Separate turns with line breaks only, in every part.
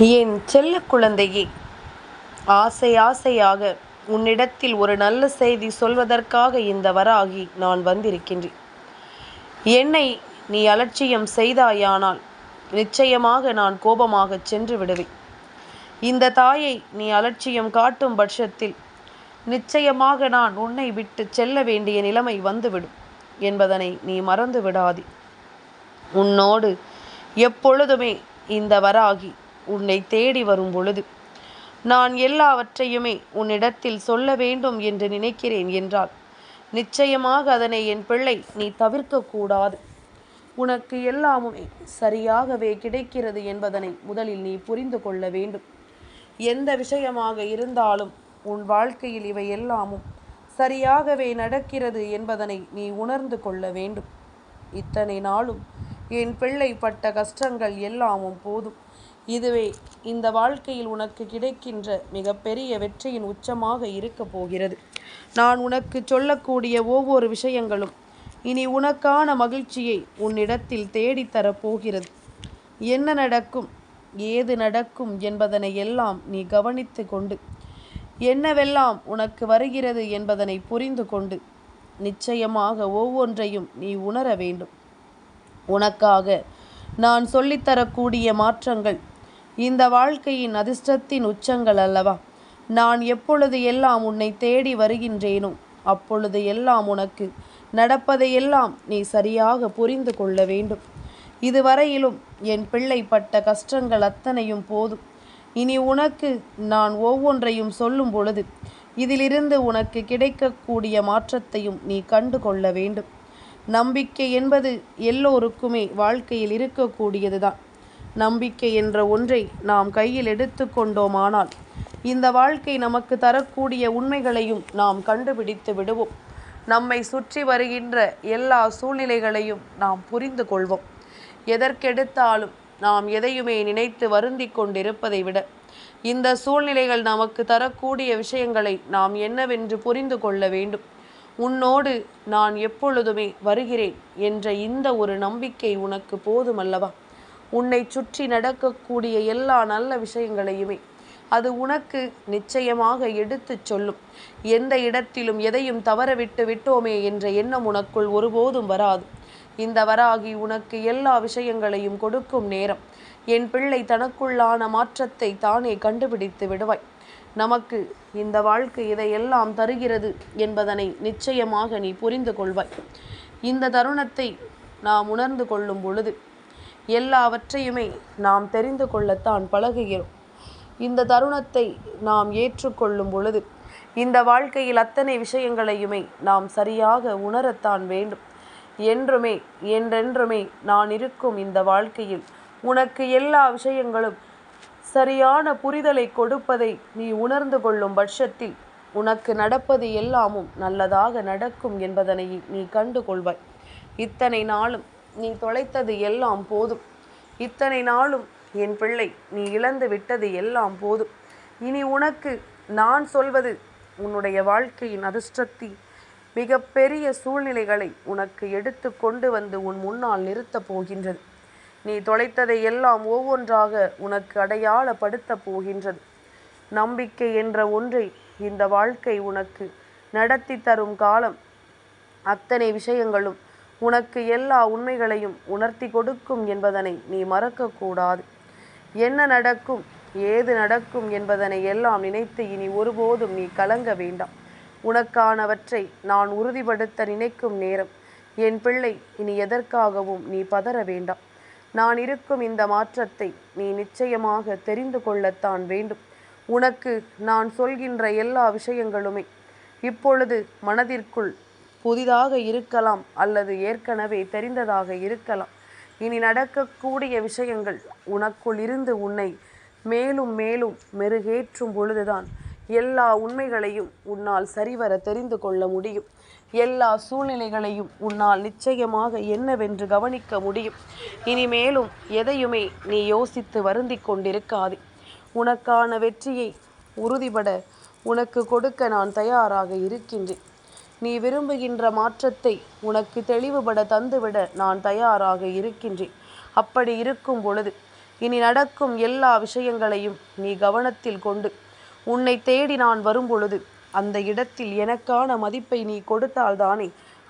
என் செல்ல குழந்தையே ஆசை ஆசையாக உன்னிடத்தில் ஒரு நல்ல செய்தி சொல்வதற்காக இந்த வராகி நான் வந்திருக்கின்றேன். என்னை நீ அலட்சியம் செய்தாயானால் நிச்சயமாக நான் கோபமாக சென்று விடுவேன். இந்த தாயை நீ அலட்சியம் காட்டும் பட்சத்தில் நிச்சயமாக நான் உன்னை விட்டு செல்ல வேண்டிய நிலைமை வந்துவிடும் என்பதனை நீ மறந்து விடாதே உன்னோடு எப்பொழுதுமே இந்த வராகி உன்னை தேடி வரும் பொழுது. நான் எல்லாவற்றையுமே உன்னிடத்தில் சொல்ல வேண்டும் என்று நினைக்கிறேன் என்றால் நிச்சயமாக அதனை என் பிள்ளை நீ தவிர்க்கக்கூடாது உனக்கு எல்லாமுமே சரியாகவே கிடைக்கிறது என்பதனை முதலில் நீ புரிந்து கொள்ள வேண்டும். எந்த விஷயமாக இருந்தாலும் உன் வாழ்க்கையில் இவை எல்லாமும் சரியாகவே நடக்கிறது என்பதனை நீ உணர்ந்து கொள்ள வேண்டும். இத்தனை நாளும் என் பிள்ளை பட்ட கஷ்டங்கள் எல்லாமும் போதும். இதுவே இந்த வாழ்க்கையில் உனக்கு கிடைக்கின்ற மிகப்பெரிய வெற்றியின் உச்சமாக இருக்கப் போகிறது. நான் உனக்கு சொல்லக்கூடிய ஒவ்வொரு விஷயங்களும் இனி உனக்கான மகிழ்ச்சியை உன்னிடத்தில் தேடித்தரப் போகிறது. என்ன நடக்கும் ஏது நடக்கும் என்பதனை எல்லாம் நீ கவனித்து கொண்டு என்னவெல்லாம் உனக்கு வருகிறது என்பதனை புரிந்து கொண்டு நிச்சயமாக ஒவ்வொன்றையும் நீ உணர வேண்டும். உனக்காக நான் சொல்லித்தரக்கூடிய மாற்றங்கள் இந்த வாழ்க்கையின் அதிர்ஷ்டத்தின் உச்சங்கள் அல்லவா? நான் எப்பொழுது எல்லாம் உன்னை தேடி வருகின்றேனோ அப்பொழுது எல்லாம் உனக்கு நடப்பதையெல்லாம் நீ சரியாக புரிந்து கொள்ள வேண்டும். இதுவரையிலும் என் பிள்ளை பட்ட கஷ்டங்கள் அத்தனையும் போதும். இனி உனக்கு நான் ஒவ்வொன்றையும் சொல்லும் பொழுது இதிலிருந்து உனக்கு கிடைக்கக்கூடிய மாற்றத்தையும் நீ கண்டு கொள்ள வேண்டும். நம்பிக்கை என்பது எல்லோருக்குமே வாழ்க்கையில் இருக்கக்கூடியதுதான். நம்பிக்கை என்ற ஒன்றை நாம் கையில் எடுத்து கொண்டோமானால் இந்த வாழ்க்கை நமக்கு தரக்கூடிய உண்மைகளையும் நாம் கண்டுபிடித்து விடுவோம். நம்மை சுற்றி வருகின்ற எல்லா சூழ்நிலைகளையும் நாம் புரிந்து கொள்வோம். எதற்கெடுத்தாலும் நாம் எதையுமே நினைத்து வருந்தி கொண்டிருப்பதை விட இந்த சூழ்நிலைகள் நமக்கு தரக்கூடிய விஷயங்களை நாம் என்னவென்று புரிந்து கொள்ள வேண்டும். உன்னோடு நான் எப்பொழுதுமே வருகிறேன் என்ற இந்த ஒரு நம்பிக்கை உனக்கு போதுமல்லவா? உன்னை சுற்றி நடக்கக்கூடிய எல்லா நல்ல விஷயங்களையுமே அது உனக்கு நிச்சயமாக எடுத்துச் சொல்லும். எந்த இடத்திலும் எதையும் தவறவிட்டு விட்டோமே என்ற எண்ணம் உனக்குள் ஒருபோதும் வராது. இந்த வராகி உனக்கு எல்லா விஷயங்களையும் கொடுக்கும் நேரம். என் பிள்ளை தனக்குள்ளான மாற்றத்தை தானே கண்டுபிடித்து விடுவாய். நமக்கு இந்த வாழ்க்கை இதையெல்லாம் தருகிறது என்பதனை நிச்சயமாக நீ புரிந்து கொள்வாய். இந்த தருணத்தை நாம் உணர்ந்து கொள்ளும் பொழுது எல்லாவற்றையுமே நாம் தெரிந்து கொள்ளத்தான் பழகுகிறோம். இந்த தருணத்தை நாம் ஏற்றுக்கொள்ளும் பொழுது இந்த வாழ்க்கையில் அத்தனை விஷயங்களையுமே நாம் சரியாக உணரத்தான் வேண்டும். என்றுமே என்றென்றுமே நான் இருக்கும் இந்த வாழ்க்கையில் உனக்கு எல்லா விஷயங்களும் சரியான புரிதலை கொடுப்பதை நீ உணர்ந்து கொள்ளும் பட்சத்தில் உனக்கு நடப்பது எல்லாமும் நல்லதாக நடக்கும் என்பதனை நீ கண்டு கொள்வாய் இத்தனை நாளும் நீ தொலைத்தது எல்லாம் போதும். இத்தனை நாளும் என் பிள்ளை நீ இழந்து விட்டது எல்லாம் போதும். இனி உனக்கு நான் சொல்வது உன்னுடைய வாழ்க்கையின் அதிர்ஷ்டத்தி. மிகப்பெரிய சூழ்நிலைகளை உனக்கு எடுத்து கொண்டு வந்து உன் முன்னால் நிறுத்தப் போகின்றது. நீ தொலைத்ததை எல்லாம் ஒவ்வொன்றாக உனக்கு அடையாளப்படுத்தப் போகின்றது. நம்பிக்கை என்ற ஒன்றை இந்த வாழ்க்கை உனக்கு நடத்தி தரும் காலம். அத்தனை விஷயங்களும் உனக்கு எல்லா உண்மைகளையும் உணர்த்தி கொடுக்கும் என்பதனை நீ மறக்கக்கூடாது. என்ன நடக்கும் ஏது நடக்கும் என்பதனை எல்லாம் நினைத்து இனி ஒருபோதும் நீ கலங்க வேண்டாம். உனக்கானவற்றை நான் உறுதிப்படுத்த நினைக்கும் நேரம். என் பிள்ளை இனி எதற்காகவும் நீ பதற வேண்டாம். நான் இருக்கும் இந்த மாற்றத்தை நீ நிச்சயமாக தெரிந்து கொள்ளத்தான் வேண்டும். உனக்கு நான் சொல்கின்ற எல்லா விஷயங்களுமே இப்பொழுது மனதிற்குள் புதிதாக இருக்கலாம் அல்லது ஏற்கனவே தெரிந்ததாக இருக்கலாம். இனி நடக்கக்கூடிய விஷயங்கள் உனக்குள் இருந்து உன்னை மேலும் மேலும் மெருகேற்றும் பொழுதுதான் எல்லா உண்மைகளையும் உன்னால் சரிவர தெரிந்து கொள்ள முடியும். எல்லா சூழ்நிலைகளையும் உன்னால் நிச்சயமாக என்னவென்று கவனிக்க முடியும். இனிமேலும் எதையுமே நீ யோசித்து வருந்தி கொண்டிருக்காதே. உனக்கான வெற்றியை உறுதிபட உனக்கு கொடுக்க நான் தயாராக இருக்கின்றேன். நீ விரும்புகின்ற மாற்றத்தை உனக்கு தெளிவுபட தந்துவிட நான் தயாராக இருக்கின்றேன். அப்படி இருக்கும் பொழுது இனி நடக்கும் எல்லா விஷயங்களையும் நீ கவனத்தில் கொண்டு உன்னை தேடி நான் வரும்பொழுது அந்த இடத்தில் எனக்கான மதிப்பை நீ கொடுத்தால்தானே?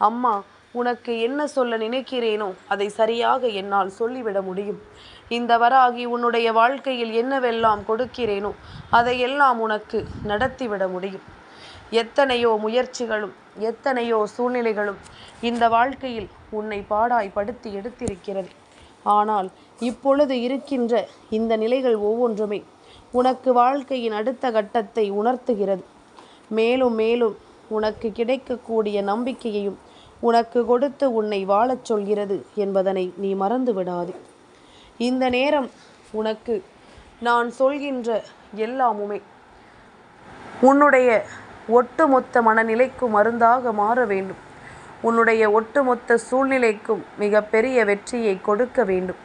அம்மா உனக்கு என்ன சொல்ல நினைக்கிறேனோ அதை சரியாக என்னால் சொல்லிவிட முடியும். இந்த வராகி உன்னுடைய வாழ்க்கையில் என்னவெல்லாம் கொடுக்கிறேனோ அதையெல்லாம் உனக்கு நடத்திவிட முடியும். எத்தனையோ முயற்சிகளும் எத்தனையோ சூழ்நிலைகளும் இந்த வாழ்க்கையில் உன்னை பாடாய் படுத்தி எடுத்திருக்கிறது. ஆனால் இப்பொழுது இருக்கின்ற இந்த நிலைகள் ஒவ்வொன்றுமே உனக்கு வாழ்க்கையின் அடுத்த கட்டத்தை உணர்த்துகிறது. மேலும் மேலும் உனக்கு கிடைக்கக்கூடிய நம்பிக்கையையும் உனக்கு கொடுத்து உன்னை வாழச் சொல்கிறது என்பதனை நீ மறந்து விடாது. இந்த நேரம் உனக்கு நான் சொல்கின்ற எல்லாமுமே உன்னுடைய ஒட்டுமொத்த மனநிலைக்கும் மருந்தாக மாற வேண்டும். உன்னுடைய ஒட்டுமொத்த சூழ்நிலைக்கும் மிகப்பெரிய வெற்றியை கொடுக்க வேண்டும்.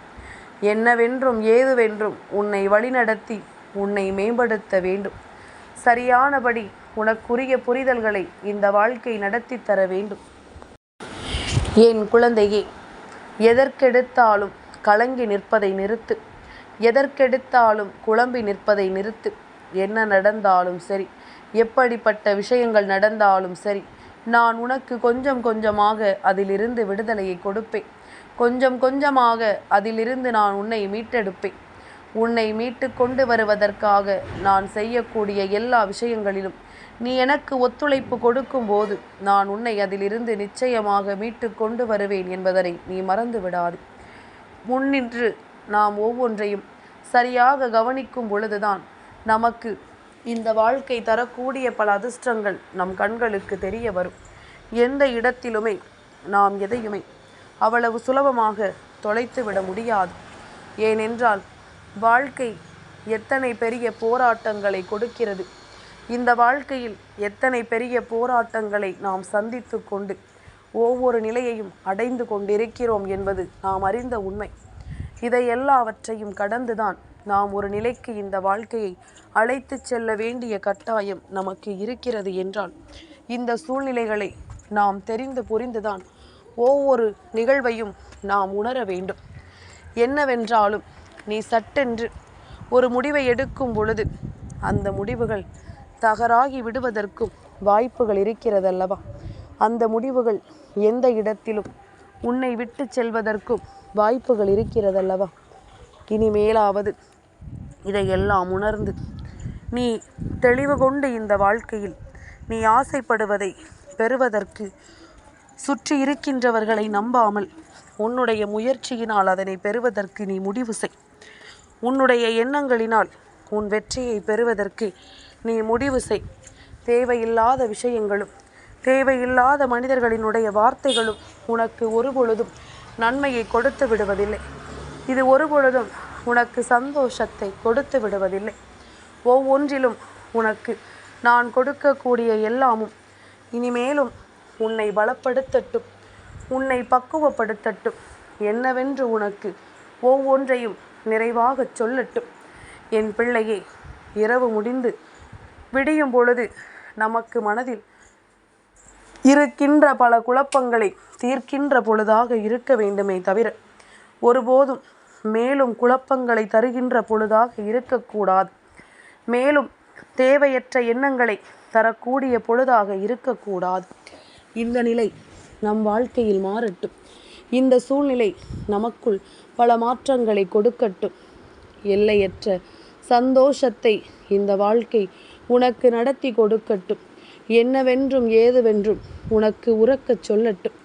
என்னவென்றும் ஏதுவென்றும் உன்னை வழிநடத்தி உன்னை மேம்படுத்த வேண்டும். சரியானபடி உனக்குரிய புரிதல்களை இந்த வாழ்க்கை நடத்தி தர வேண்டும். என் குழந்தையே எதற்கெடுத்தாலும் கலங்கி நிற்பதை நிறுத்து. எதற்கெடுத்தாலும் குழம்பி நிற்பதை நிறுத்து. என்ன நடந்தாலும் சரி. எப்படிப்பட்ட விஷயங்கள் நடந்தாலும் சரி நான் உனக்கு கொஞ்சம் கொஞ்சமாக அதிலிருந்து விடுதலையை கொடுப்பேன். கொஞ்சம் கொஞ்சமாக அதிலிருந்து நான் உன்னை மீட்டெடுப்பேன். உன்னை மீட்டு கொண்டு வருவதற்காக நான் செய்யக்கூடிய எல்லா விஷயங்களிலும் நீ எனக்கு ஒத்துழைப்பு கொடுக்கும்போது நான் உன்னை அதிலிருந்து நிச்சயமாக மீட்டு கொண்டு வருவேன் என்பதனை நீ மறந்து விடாது. முன்னின்று நாம் ஒவ்வொன்றையும் சரியாக கவனிக்கும் பொழுதுதான் நமக்கு இந்த வாழ்க்கை தரக்கூடிய பல அதிர்ஷ்டங்கள் நம் கண்களுக்கு தெரிய வரும். எந்த இடத்திலுமே நாம் எதையுமே அவ்வளவு சுலபமாக தொலைத்து விட முடியாது. ஏனென்றால் வாழ்க்கை எத்தனை பெரிய போராட்டங்களை கொடுக்கிறது. இந்த வாழ்க்கையில் எத்தனை பெரிய போராட்டங்களை நாம் சந்தித்து கொண்டு ஒவ்வொரு நிலையையும் அடைந்து கொண்டிருக்கிறோம் என்பது நாம் அறிந்த உண்மை. இதை எல்லாவற்றையும் கடந்துதான் நாம் ஒரு நிலைக்கு இந்த வாழ்க்கையை அழைத்து செல்ல வேண்டிய கட்டாயம் நமக்கு இருக்கிறது என்றால் இந்த சூழ்நிலைகளை நாம் தெரிந்து புரிந்துதான் ஒவ்வொரு நிகழ்வையும் நாம் உணர வேண்டும். என்னவென்றாலும் நீ சட்டென்று ஒரு முடிவை எடுக்கும் பொழுது அந்த முடிவுகள் தகராகி விடுவதற்கும் வாய்ப்புகள் இருக்கிறதல்லவா? அந்த முடிவுகள் எந்த இடத்திலும் உன்னை விட்டு செல்வதற்கும் வாய்ப்புகள் இருக்கிறதல்லவா? இனிமேலாவது இதையெல்லாம் உணர்ந்து நீ தெளிவு கொண்டு இந்த வாழ்க்கையில் நீ ஆசைப்படுவதை பெறுவதற்கு சுற்றி இருக்கின்றவர்களை நம்பாமல் உன்னுடைய முயற்சியினால் அதனை பெறுவதற்கு நீ முடிவு செய். உன்னுடைய எண்ணங்களினால் உன் வெற்றியை பெறுவதற்கு நீ முடிவு செய். தேவையில்லாத விஷயங்களும் தேவையில்லாத மனிதர்களினுடைய வார்த்தைகளும் உனக்கு ஒருபொழுதும் நன்மையை கொடுத்து விடுவதில்லை. இது ஒருபொழுதும் உனக்கு சந்தோஷத்தை கொடுத்து விடுவதில்லை. ஒவ்வொன்றிலும் உனக்கு நான் கொடுக்கக்கூடிய எல்லாமும் இனிமேலும் உன்னை பலப்படுத்தட்டும் உன்னை பக்குவப்படுத்தட்டும். என்னவென்று உனக்கு ஒவ்வொன்றையும் நிறைவாகச் சொல்லட்டும். என் பிள்ளையே இரவு முடிந்து விடியும் பொழுது நமக்கு மனதில் இருக்கின்ற பல குழப்பங்களை தீர்க்கின்ற பொழுதாக இருக்க வேண்டுமே தவிர ஒருபோதும் மேலும் குழப்பங்களை தருகின்ற பொழுதாக இருக்கக்கூடாது. மேலும் தேவையற்ற எண்ணங்களை தரக்கூடிய பொழுதாக இருக்கக்கூடாது. இந்த நிலை நம் வாழ்க்கையில் மாறட்டும். இந்த சூழ்நிலை நமக்குள் பல மாற்றங்களை கொடுக்கட்டும். எல்லையற்ற சந்தோஷத்தை இந்த வாழ்க்கை உனக்கு நடத்தி கொடுக்கட்டும். என்னவென்றும் ஏதுவென்றும் உனக்கு உறக்கச் சொல்லட்டும்.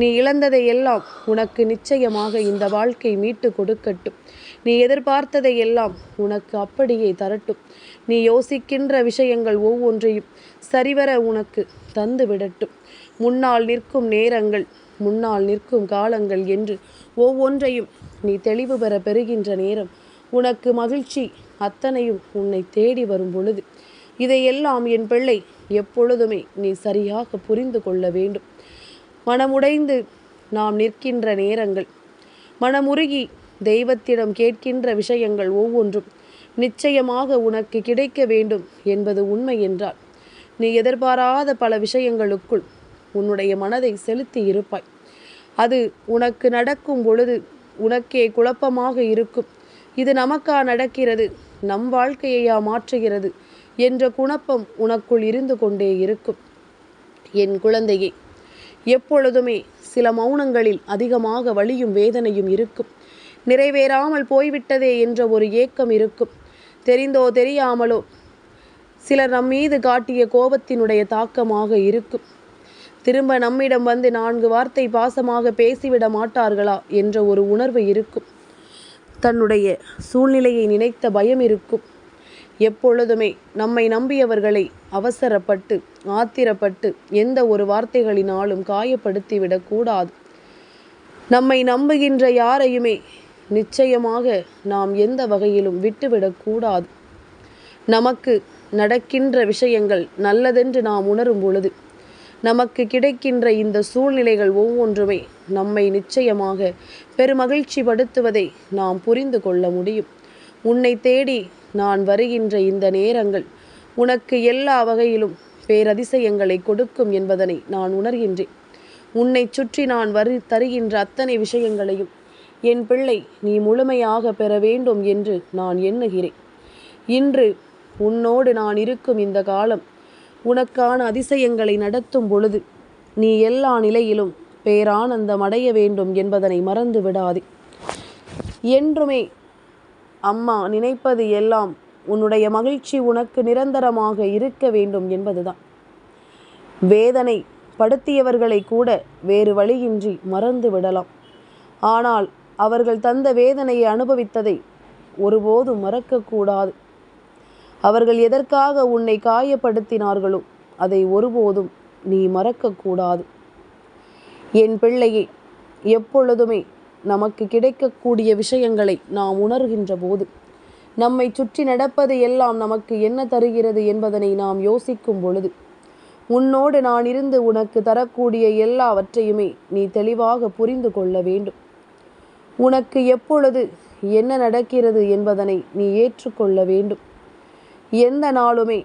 நீ இழந்ததை எல்லாம் உனக்கு நிச்சயமாக இந்த வாழ்க்கை மீட்டு கொடுக்கட்டும். நீ எதிர்பார்த்ததை எல்லாம் உனக்கு அப்படியே தரட்டும். நீ யோசிக்கின்ற விஷயங்கள் ஒவ்வொன்றையும் சரிவர உனக்கு தந்து விடட்டும். முன்னால் நிற்கும் நேரங்கள் முன்னால் நிற்கும் காலங்கள் என்று ஒவ்வொன்றையும் நீ தெளிவு பெற பெறுகின்ற நேரம் உனக்கு மகிழ்ச்சி அத்தனையும் உன்னை தேடி வரும் பொழுது. இதையெல்லாம் என் பிள்ளை எப்பொழுதுமே நீ சரியாக புரிந்து கொள்ள வேண்டும். மனமுடைந்து நாம் நிற்கின்ற நேரங்கள். மனமுருகி தெய்வத்திடம் கேட்கின்ற விஷயங்கள் ஒவ்வொன்றும் நிச்சயமாக உனக்கு கிடைக்க வேண்டும் என்பது உண்மை என்றால் நீ எதிர்பாராத பல விஷயங்களுக்குள் உன்னுடைய மனதை செலுத்தி இருப்பாய். அது உனக்கு நடக்கும் பொழுது உனக்கே குழப்பமாக இருக்கும். இது நமக்கா நடக்கிறது நம் வாழ்க்கையையா மாற்றுகிறது என்ற குணப்பம் உனக்குள் இருந்து கொண்டே இருக்கும். என் குழந்தையே எப்பொழுதுமே சில மௌனங்களில் அதிகமாக வலியும் வேதனையும் இருக்கும். நிறைவேறாமல் போய்விட்டதே என்ற ஒரு ஏக்கம் இருக்கும். தெரிந்தோ தெரியாமலோ சிலர் நம் மீது காட்டிய கோபத்தினுடைய தாக்கமாக இருக்கும். திரும்ப நம்மிடம் வந்து நான்கு வார்த்தை பாசமாக பேசிவிட மாட்டார்களா என்ற ஒரு உணர்வு இருக்கும். தன்னுடைய சூழ்நிலையை நினைத்த பயம் இருக்கும். எப்பொழுதுமே நம்மை நம்பியவர்களை அவசரப்பட்டு ஆத்திரப்பட்டு எந்த ஒரு வார்த்தைகளினாலும் காயப்படுத்திவிடக் கூடாது. நம்மை நம்புகின்ற யாரையுமே நிச்சயமாக நாம் எந்த வகையிலும் விட்டுவிடக்கூடாது நமக்கு நடக்கின்ற விஷயங்கள் நல்லதென்று நாம் உணரும் பொழுது நமக்கு கிடைக்கின்ற இந்த சூழ்நிலைகள் ஒவ்வொன்றுமே நம்மை நிச்சயமாக பெருமகிழ்ச்சி படுத்துவதை நாம் புரிந்து கொள்ள முடியும். உன்னை தேடி நான் வருகின்ற இந்த நேரங்கள் உனக்கு எல்லா வகையிலும் பேரதிசயங்களை கொடுக்கும் என்பதனை நான் உணர்கின்றேன். உன்னை சுற்றி நான் வரு தருகின்ற அத்தனை விஷயங்களையும் என் பிள்ளை நீ முழுமையாக பெற வேண்டும் என்று நான் எண்ணுகிறேன். இன்று உன்னோடு நான் இருக்கும் இந்த காலம் உனக்கான அதிசயங்களை நடத்தும் பொழுது நீ எல்லா நிலையிலும் பேரானந்தம் அடைய வேண்டும் என்பதனை மறந்து விடாதே என்றுமே அம்மா நினைப்பது எல்லாம் உன்னுடைய மகிழ்ச்சி உனக்கு நிரந்தரமாக இருக்க வேண்டும் என்பதுதான். வேதனை படுத்தியவர்களை கூட வேறு வழியின்றி மறந்து விடலாம். ஆனால் அவர்கள் தந்த வேதனையை அனுபவித்ததை ஒருபோதும் மறக்கக்கூடாது. அவர்கள் எதற்காக உன்னை காயப்படுத்தினார்களோ அதை ஒருபோதும் நீ மறக்கக்கூடாது. என் பிள்ளையை எப்பொழுதுமே நமக்கு கிடைக்கக்கூடிய விஷயங்களை நாம் உணர்கின்ற போது நம்மை சுற்றி நடப்பது எல்லாம் நமக்கு என்ன தருகிறது என்பதனை நாம் யோசிக்கும் பொழுது உன்னோடு நான் இருந்து உனக்கு தரக்கூடிய எல்லாவற்றையுமே நீ தெளிவாக புரிந்து கொள்ள வேண்டும். உனக்கு எப்பொழுது என்ன நடக்கிறது என்பதனை நீ ஏற்றுக்கொள்ள வேண்டும். எந்த நாளுமே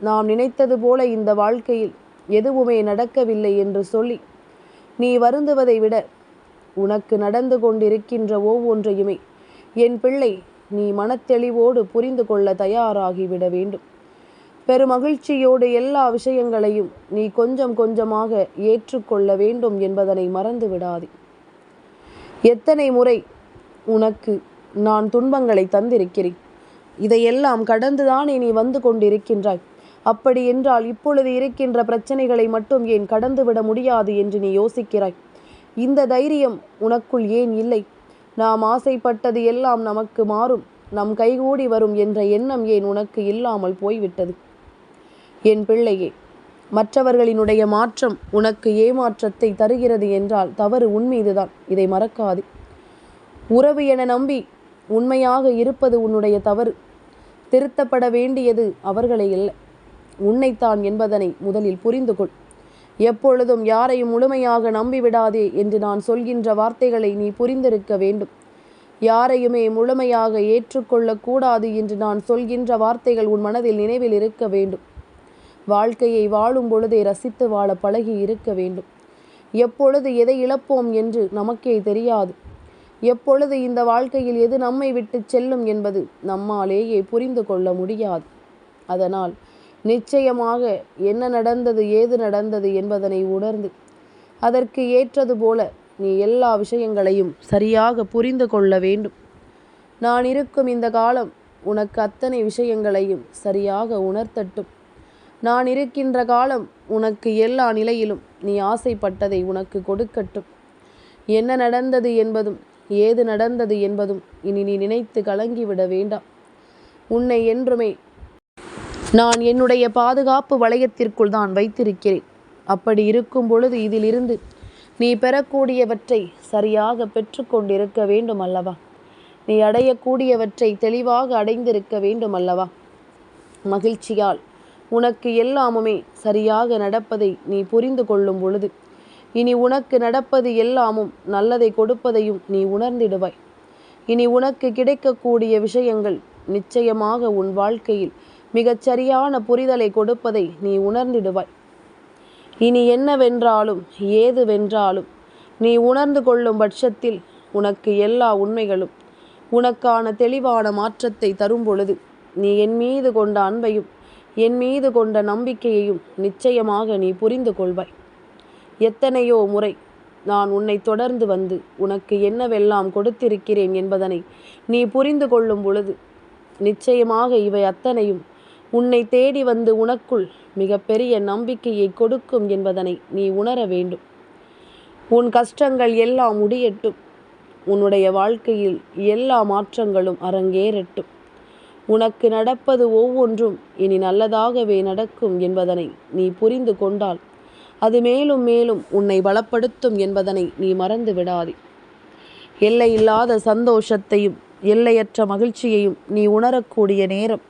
நாம் நினைத்தது போல இந்த வாழ்க்கையில் எதுவுமே நடக்கவில்லை என்று சொல்லி நீ வருந்துவதை விட உனக்கு நடந்து கொண்டிருக்கின்ற ஒவ்வொன்றையுமே என் பிள்ளை நீ மனத்தெளிவோடு புரிந்து கொள்ள தயாராகிவிட வேண்டும். பெருமகிழ்ச்சியோடு எல்லா விஷயங்களையும் நீ கொஞ்சம் கொஞ்சமாக ஏற்றுக்கொள்ள வேண்டும் என்பதனை மறந்து விடாதே. எத்தனை முறை உனக்கு நான் துன்பங்களை தந்திருக்கிறேன். இதையெல்லாம் கடந்துதானே நீ வந்து கொண்டிருக்கின்றாய். அப்படி என்றால் இப்பொழுது இருக்கின்ற பிரச்சனைகளை மட்டும் ஏன் கடந்துவிட முடியாது என்று நீ யோசிக்கிறாய். இந்த தைரியம் உனக்குள் ஏன் இல்லை? நாம் ஆசைப்பட்டது எல்லாம் நமக்கு மாறும். நம் கைகூடி வரும் என்ற எண்ணம் ஏன் உனக்கு இல்லாமல் போய்விட்டது? என் பிள்ளையே மற்றவர்களினுடைய மாற்றம் உனக்கு ஏமாற்றத்தை தருகிறது என்றால் தவறு உன்மீதுதான் இதை மறக்காது. உறவு என நம்பி உண்மையாக இருப்பது உன்னுடைய தவறு. திருத்தப்பட வேண்டியது அவர்களை இல்லை உன்னைத்தான் என்பதனை முதலில் புரிந்து கொள் எப்பொழுதும் யாரையும் முழுமையாக நம்பிவிடாதே என்று நான் சொல்கின்ற வார்த்தைகளை நீ புரிந்திருக்க வேண்டும். யாரையுமே முழுமையாக ஏற்றுக்கொள்ளக்கூடாது என்று நான் சொல்கின்ற வார்த்தைகள் உன் மனதில் நினைவில் இருக்க வேண்டும். வாழ்க்கையை வாழும் பொழுதே ரசித்து வாழ பழகி இருக்க வேண்டும். எப்பொழுது எதை இழப்போம் என்று நமக்கே தெரியாது. எப்பொழுது இந்த வாழ்க்கையில் எது நம்மை விட்டு செல்லும் என்பது நம்மாலேயே புரிந்து கொள்ள முடியாது. அதனால் நிச்சயமாக என்ன நடந்தது ஏது நடந்தது என்பதனை உணர்ந்து அதற்கு ஏற்றது போல நீ எல்லா விஷயங்களையும் சரியாக புரிந்து கொள்ள வேண்டும். நான் இருக்கும் இந்த காலம் உனக்கு அத்தனை விஷயங்களையும் சரியாக உணர்த்தட்டும். நான் இருக்கின்ற காலம் உனக்கு எல்லா நிலையிலும் நீ ஆசைப்பட்டதை உனக்கு கொடுக்கட்டும். என்ன நடந்தது என்பதும் ஏது நடந்தது என்பதும் இனி நீ நினைத்து கலங்கிவிட வேண்டாம். உன்னை என்றுமே நான் என்னுடைய பாதுகாப்பு வளையத்திற்குள் தான் வைத்திருக்கிறேன். அப்படி இருக்கும் பொழுது இதிலிருந்து நீ பெறக்கூடியவற்றை சரியாக பெற்றுக்கொண்டிருக்க வேண்டும் அல்லவா? நீ அடையக்கூடியவற்றை தெளிவாக அடைந்திருக்க வேண்டும் அல்லவா? மகிழ்ச்சியால் உனக்கு எல்லாமுமே சரியாக நடப்பதை நீ புரிந்து கொள்ளும் பொழுது இனி உனக்கு நடப்பது எல்லாமும் நல்லதை கொடுப்பதையும் நீ உணர்ந்திடுவாய். இனி உனக்கு கிடைக்கக்கூடிய விஷயங்கள் நிச்சயமாக உன் வாழ்க்கையில் மிகச் சரியான புரிதலை கொடுப்பதை நீ உணர்ந்திடுவாய். இனி என்னவென்றாலும் ஏது வென்றாலும் நீ உணர்ந்து கொள்ளும் பட்சத்தில் உனக்கு எல்லா உண்மைகளும் உனக்கான தெளிவான மாற்றத்தை தரும் பொழுது நீ என் மீது கொண்ட அன்பையும் என் மீது கொண்ட நம்பிக்கையையும் நிச்சயமாக நீ புரிந்து கொள்வாய். எத்தனையோ முறை நான் உன்னை தொடர்ந்து வந்து உனக்கு என்னவெல்லாம் கொடுத்திருக்கிறேன் என்பதனை நீ புரிந்து கொள்ளும் பொழுது நிச்சயமாக இவை அத்தனையும் உன்னை தேடி வந்து உனக்குள் மிகப்பெரிய நம்பிக்கையை கொடுக்கும் என்பதனை நீ உணர வேண்டும். உன் கஷ்டங்கள் எல்லாம் முடியட்டும். உன்னுடைய வாழ்க்கையில் எல்லா மாற்றங்களும் அரங்கேறட்டும். உனக்கு நடப்பது ஒவ்வொன்றும் இனி நல்லதாகவே நடக்கும் என்பதனை நீ புரிந்து கொண்டால் அது மேலும் மேலும் உன்னை பலப்படுத்தும் என்பதனை நீ மறந்து விடாதே. எல்லையில்லாத சந்தோஷத்தையும் எல்லையற்ற மகிழ்ச்சியையும் நீ உணரக்கூடிய நேரம்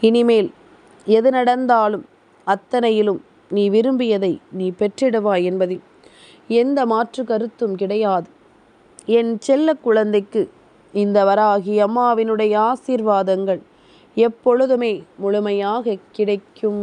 இனிமேல் எது நடந்தாலும் அத்தனையிலும் நீ விரும்பியதை நீ பெற்றிடுவாய் என்பதில் எந்த மாற்று கருத்தும் கிடையாது. என் செல்ல குழந்தைக்கு இந்த வராகி அம்மாவினுடைய ஆசீர்வாதங்கள் எப்பொழுதுமே முழுமையாக கிடைக்கும்.